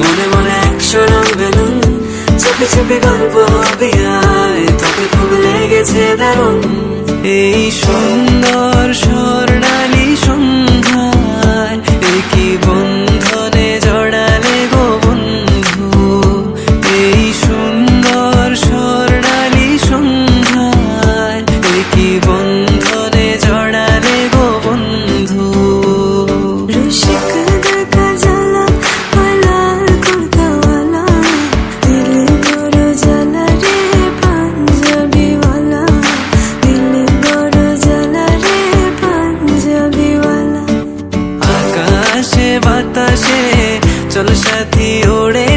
মনে মনে একশো রং বেলুন চেপে চেপে গল্প হবে তোকে খুব লেগেছে দারুণ এই সুন্দর বাতাসে চল সাথী ওড়ে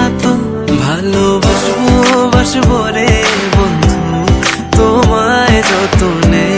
না ভালোবাসবো বাসবো রে বন্ধু। তোমায় যতনে